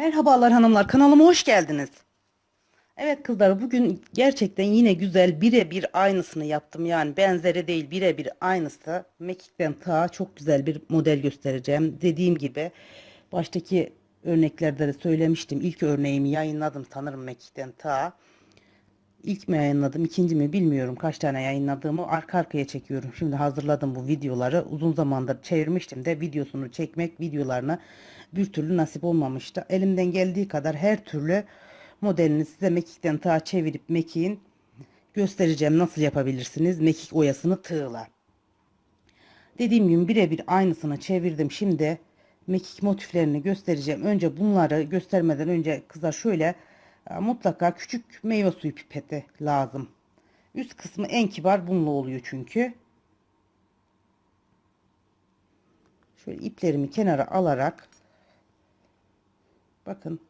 Merhabalar hanımlar kanalıma hoş geldiniz. Evet kızlar bugün gerçekten yine güzel birebir aynısını yaptım. Yani benzeri değil birebir aynısı. Mekikten ta çok güzel bir model göstereceğim. Dediğim gibi baştaki örneklerde de söylemiştim. İlk örneğimi yayınladım sanırım Mekikten ta. İlk mi yayınladım ikinci mi bilmiyorum kaç tane yayınladığımı arka arkaya çekiyorum. Şimdi hazırladım bu videoları uzun zamandır çevirmiştim de videosunu çekmek videolarını bir türlü nasip olmamıştı. Elimden geldiği kadar her türlü modelini size mekikten ta çevirip mekiğin göstereceğim nasıl yapabilirsiniz mekik oyasını tığla. Dediğim gibi birebir aynısını çevirdim. Şimdi mekik motiflerini göstereceğim. Önce bunları göstermeden önce kızlar şöyle e, mutlaka küçük meyve suyu pipeti lazım. Üst kısmı en kibar bununla oluyor çünkü. Şöyle iplerimi kenara alarak bakın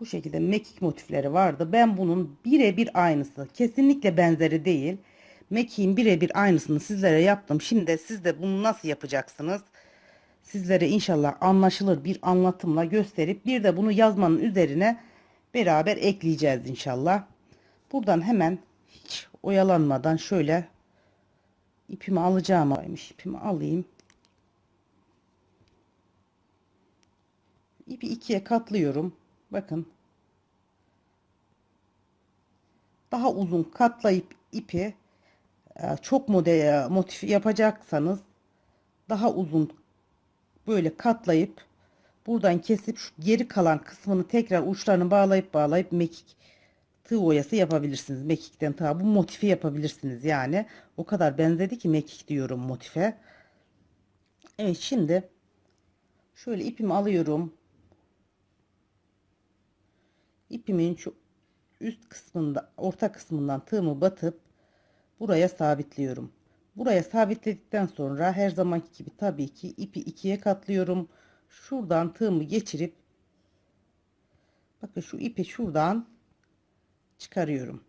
bu şekilde mekik motifleri vardı. Ben bunun birebir aynısı kesinlikle benzeri değil. Mekiğin birebir aynısını sizlere yaptım. Şimdi siz de bunu nasıl yapacaksınız? Sizlere inşallah anlaşılır bir anlatımla gösterip bir de bunu yazmanın üzerine beraber ekleyeceğiz inşallah. Buradan hemen hiç oyalanmadan şöyle ipimi alacağım. ipimi alayım. İpi ikiye katlıyorum. Bakın. Daha uzun katlayıp ipi e, çok model motif yapacaksanız daha uzun böyle katlayıp buradan kesip şu geri kalan kısmını tekrar uçlarını bağlayıp bağlayıp mekik tığ oyası yapabilirsiniz. Mekikten ta bu motifi yapabilirsiniz yani. O kadar benzedi ki mekik diyorum motife. Evet şimdi şöyle ipimi alıyorum. İpimin şu üst kısmında orta kısmından tığımı batıp buraya sabitliyorum. Buraya sabitledikten sonra her zamanki gibi tabii ki ipi ikiye katlıyorum. Şuradan tığımı geçirip bakın şu ipi şuradan çıkarıyorum.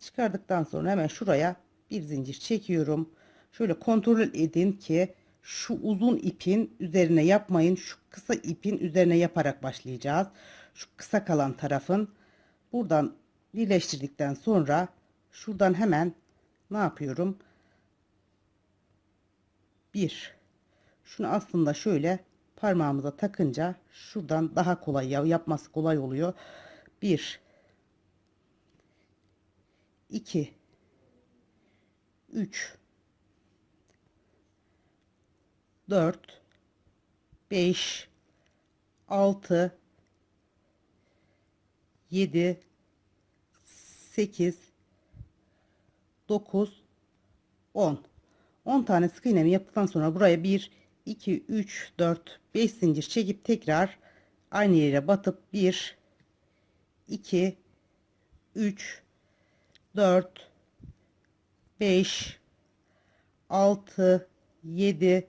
Çıkardıktan sonra hemen şuraya bir zincir çekiyorum. Şöyle kontrol edin ki şu uzun ipin üzerine yapmayın. Şu kısa ipin üzerine yaparak başlayacağız. Şu kısa kalan tarafın buradan birleştirdikten sonra şuradan hemen ne yapıyorum? Bir. Şunu aslında şöyle parmağımıza takınca şuradan daha kolay yapması kolay oluyor. Bir. iki, Üç. Dört. Beş. Altı. Yedi. Sekiz. 9 10 10 tane sık iğnemi yaptıktan sonra buraya 1 2 3 4 5 zincir çekip tekrar aynı yere batıp 1 2 3 4 5 6 7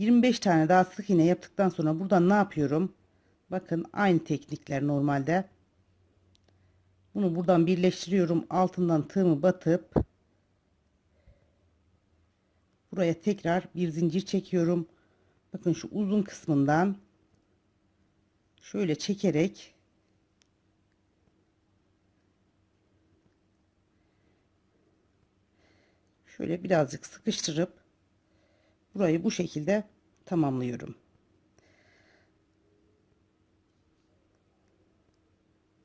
25 tane daha sık iğne yaptıktan sonra buradan ne yapıyorum? Bakın aynı teknikler normalde. Bunu buradan birleştiriyorum. Altından tığımı batıp buraya tekrar bir zincir çekiyorum. Bakın şu uzun kısmından şöyle çekerek şöyle birazcık sıkıştırıp burayı bu şekilde tamamlıyorum.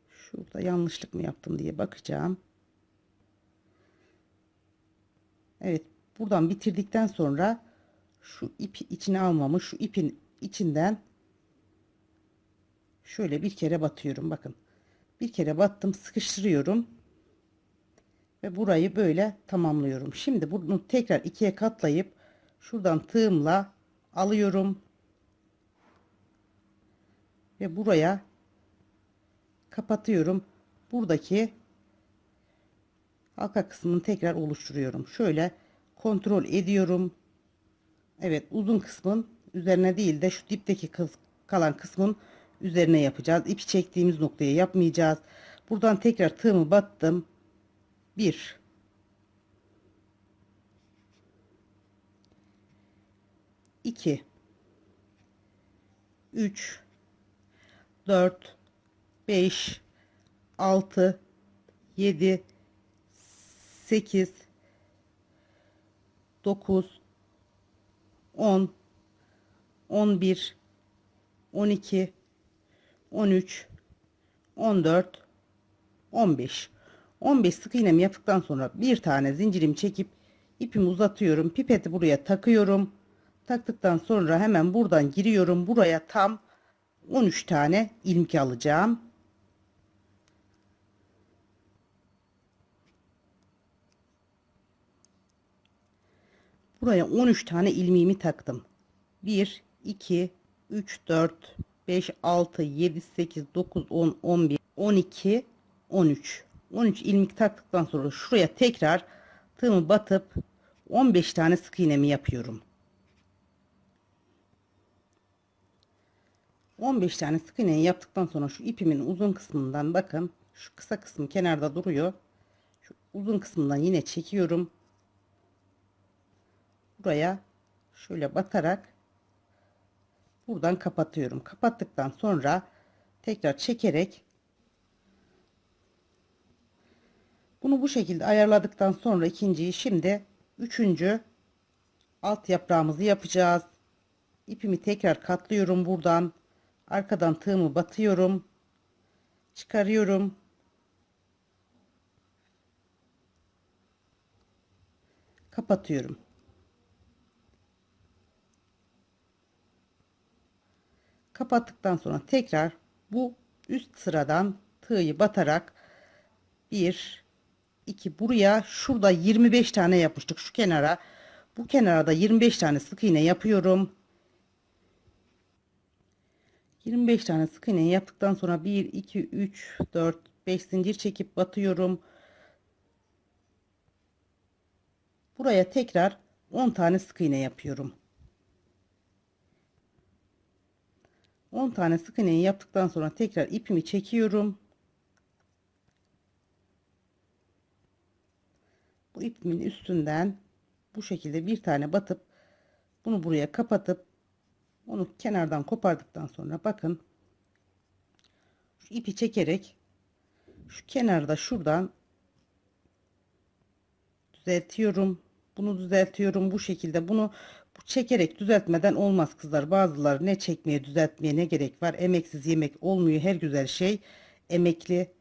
Şurada yanlışlık mı yaptım diye bakacağım. Evet buradan bitirdikten sonra şu ipi içine almamış şu ipin içinden şöyle bir kere batıyorum bakın bir kere battım sıkıştırıyorum ve burayı böyle tamamlıyorum şimdi bunu tekrar ikiye katlayıp şuradan tığımla alıyorum. Ve buraya kapatıyorum. Buradaki halka kısmını tekrar oluşturuyorum. Şöyle kontrol ediyorum. Evet uzun kısmın üzerine değil de şu dipteki kalan kısmın üzerine yapacağız. İpi çektiğimiz noktaya yapmayacağız. Buradan tekrar tığımı battım. 1 2 3 4 5 6 7 8 9 10 11 12 13 14 15 15 sık iğnemi yaptıktan sonra bir tane zincirimi çekip ipimi uzatıyorum. Pipeti buraya takıyorum taktıktan sonra hemen buradan giriyorum. Buraya tam 13 tane ilmek alacağım. Buraya 13 tane ilmeğimi taktım. 1 2 3 4 5 6 7 8 9 10 11 12 13 13 ilmek taktıktan sonra şuraya tekrar tığımı batıp 15 tane sık iğnemi yapıyorum 15 tane sık iğneyi yaptıktan sonra şu ipimin uzun kısmından bakın şu kısa kısmı kenarda duruyor. Şu uzun kısmından yine çekiyorum. Buraya şöyle batarak buradan kapatıyorum. Kapattıktan sonra tekrar çekerek bunu bu şekilde ayarladıktan sonra ikinciyi şimdi üçüncü alt yaprağımızı yapacağız. İpimi tekrar katlıyorum buradan arkadan tığımı batıyorum. Çıkarıyorum. Kapatıyorum. Kapattıktan sonra tekrar bu üst sıradan tığı batarak 1 2 buraya şurada 25 tane yapmıştık şu kenara. Bu kenara da 25 tane sık iğne yapıyorum 25 tane sık iğne yaptıktan sonra 1 2 3 4 5 zincir çekip batıyorum buraya tekrar 10 tane sık iğne yapıyorum 10 tane sık iğneyi yaptıktan sonra tekrar ipimi çekiyorum. Bu ipimin üstünden bu şekilde bir tane batıp bunu buraya kapatıp onu kenardan kopardıktan sonra bakın şu ipi çekerek şu kenarda şuradan düzeltiyorum. Bunu düzeltiyorum bu şekilde. Bunu bu çekerek düzeltmeden olmaz kızlar. Bazıları ne çekmeye düzeltmeye ne gerek var. Emeksiz yemek olmuyor. Her güzel şey emekli.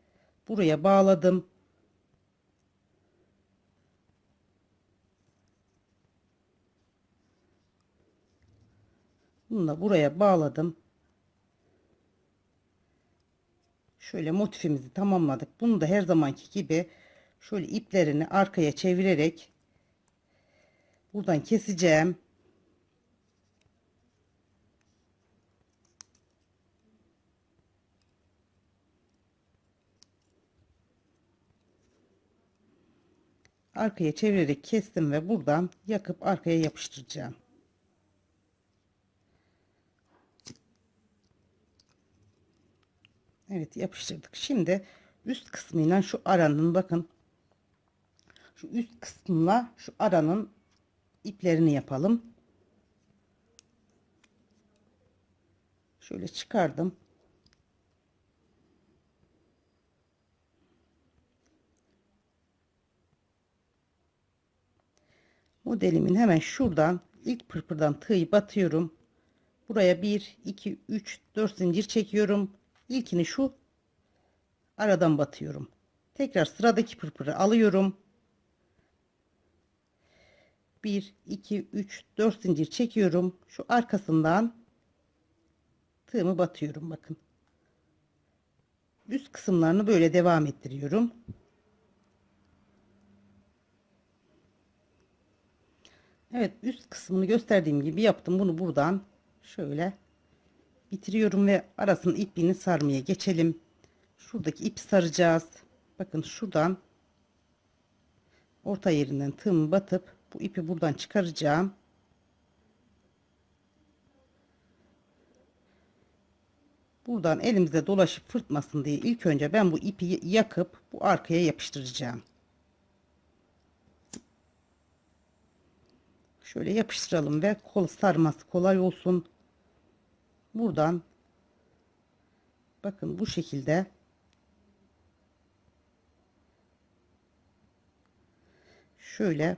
Buraya bağladım. Bunu da buraya bağladım. Şöyle motifimizi tamamladık. Bunu da her zamanki gibi şöyle iplerini arkaya çevirerek buradan keseceğim. arkaya çevirerek kestim ve buradan yakıp arkaya yapıştıracağım. Evet yapıştırdık. Şimdi üst kısmıyla şu aranın bakın şu üst kısmına şu aranın iplerini yapalım. Şöyle çıkardım. modelimin hemen şuradan ilk pırpırdan tığı batıyorum. Buraya 1, 2, 3, 4 zincir çekiyorum. İlkini şu aradan batıyorum. Tekrar sıradaki pırpırı alıyorum. 1, 2, 3, 4 zincir çekiyorum. Şu arkasından tığımı batıyorum bakın. Üst kısımlarını böyle devam ettiriyorum. Evet üst kısmını gösterdiğim gibi yaptım. Bunu buradan şöyle bitiriyorum ve arasının ipini sarmaya geçelim. Şuradaki ip saracağız. Bakın şuradan orta yerinden tığımı batıp bu ipi buradan çıkaracağım. Buradan elimizde dolaşıp fırtmasın diye ilk önce ben bu ipi yakıp bu arkaya yapıştıracağım. Şöyle yapıştıralım ve kol sarması kolay olsun. Buradan bakın bu şekilde şöyle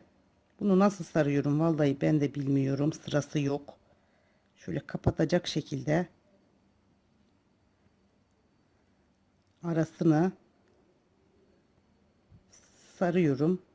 bunu nasıl sarıyorum vallahi ben de bilmiyorum sırası yok. Şöyle kapatacak şekilde arasını sarıyorum.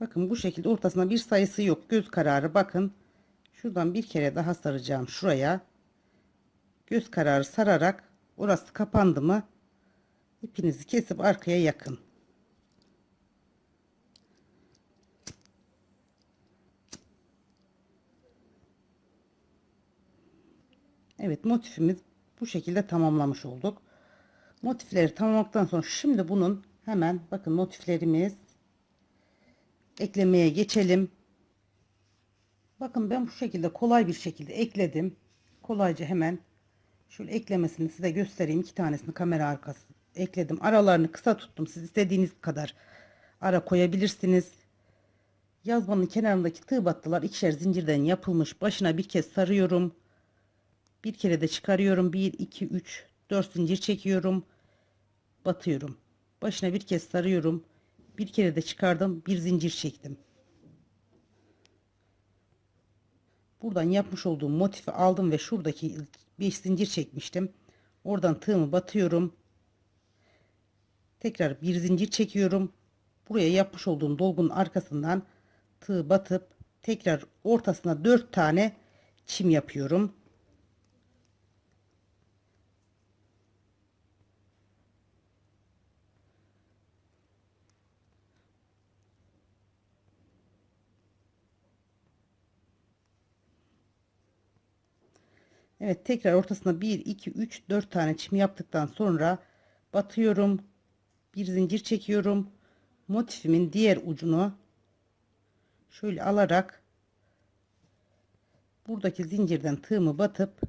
Bakın bu şekilde ortasına bir sayısı yok. Göz kararı bakın. Şuradan bir kere daha saracağım şuraya. Göz kararı sararak orası kapandı mı ipinizi kesip arkaya yakın. Evet motifimiz bu şekilde tamamlamış olduk. Motifleri tamamladıktan sonra şimdi bunun hemen bakın motiflerimiz eklemeye geçelim. Bakın ben bu şekilde kolay bir şekilde ekledim. Kolayca hemen şöyle eklemesini size göstereyim. İki tanesini kamera arkası ekledim. Aralarını kısa tuttum. Siz istediğiniz kadar ara koyabilirsiniz. Yazmanın kenarındaki tığ battılar ikişer zincirden yapılmış. Başına bir kez sarıyorum. Bir kere de çıkarıyorum. 1, 2, 3, 4 zincir çekiyorum. Batıyorum. Başına bir kez sarıyorum. Bir kere de çıkardım. Bir zincir çektim. Buradan yapmış olduğum motifi aldım ve şuradaki 5 zincir çekmiştim. Oradan tığımı batıyorum. Tekrar bir zincir çekiyorum. Buraya yapmış olduğum dolgunun arkasından tığ batıp tekrar ortasına 4 tane çim yapıyorum. Evet tekrar ortasına 1 2 3 4 tane çim yaptıktan sonra batıyorum. Bir zincir çekiyorum. Motifimin diğer ucunu şöyle alarak buradaki zincirden tığımı batıp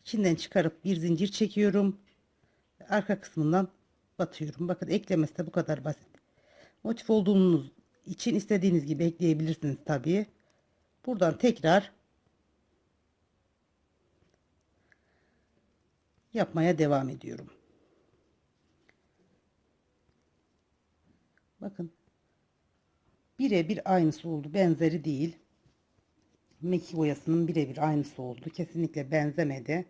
içinden çıkarıp bir zincir çekiyorum. Arka kısmından batıyorum. Bakın eklemesi de bu kadar basit. Motif olduğunuz için istediğiniz gibi ekleyebilirsiniz tabii. Buradan tekrar yapmaya devam ediyorum. Bakın birebir aynısı oldu. Benzeri değil. Meki boyasının birebir aynısı oldu. Kesinlikle benzemedi.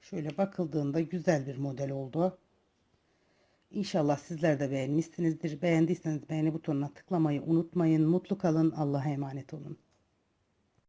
Şöyle bakıldığında güzel bir model oldu. İnşallah sizler de beğenmişsinizdir. Beğendiyseniz beğeni butonuna tıklamayı unutmayın. Mutlu kalın. Allah'a emanet olun.